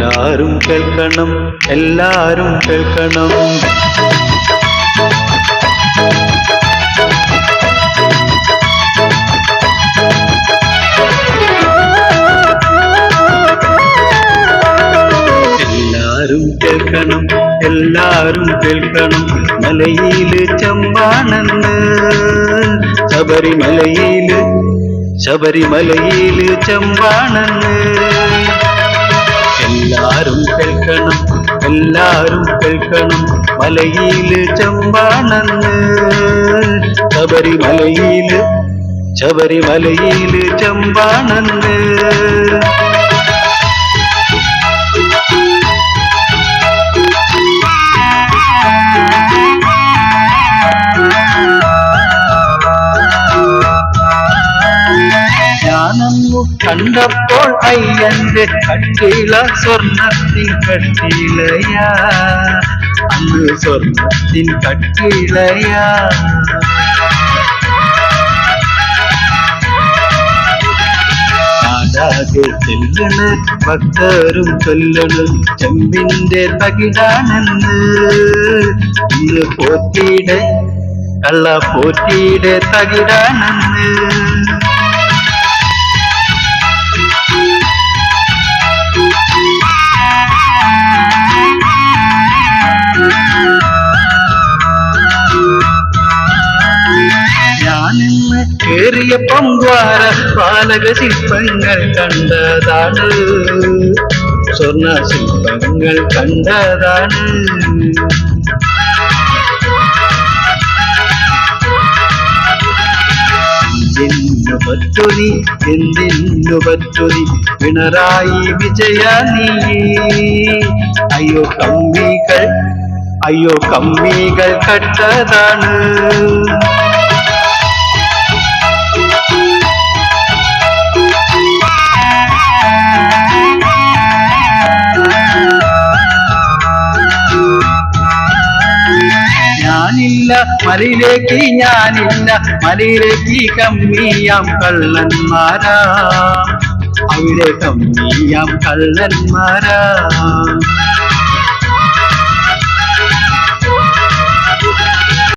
എല്ലാരും കേൾക്കണം എല്ലാരും കേൾക്കണം എല്ലാരും കേൾക്കണം എല്ലാരും കേൾക്കണം മലയില് ചമ്പാണെന്ന് ശബരിമലയില് ശബരിമലയില് ചമ്പാണെന്ന് എല്ലാരും കേൾക്കണം എല്ലാരും കേൾക്കണം മലയില് ചെമ്പാണെന്ന് ശബരിമലയില് ശബരിമലയില് ചെമ്പാണെന്ന് കണ്ടപ്പോൾ അയ്യന്റെ കട്ടില സ്വർണത്തിൻ കട്ടിലയാ അന്ന് സ്വർണത്തിൻ കട്ടിലയാ நாடாக செல்லணு பக்தரும் சொல்லணும் செம்பிന്റെ பகிடானந்து இന്ന് போற்றிட அல்ல போற்றிட தகிடானந்து ஏறிய பங்குவார பாலக சிற்பங்கள் கண்டதானு சொன்ன சிற்பங்கள் கண்டதானு എന്നു പറ്റുനി എന്തിന്നു പറ്റുനി പിണറായി വിജയ നീ അയ്യോ കമ്മികൾ അയ്യോ കമ്മികൾ കട്ടതാണ് കമ്മിയില്ല മലയിലേക്ക് ഞാനില്ല മലയിലേക്ക് കമ്മിയാം കള്ളന്മാരാ അവിടെ കമ്മിയാം കള്ളന്മാരാ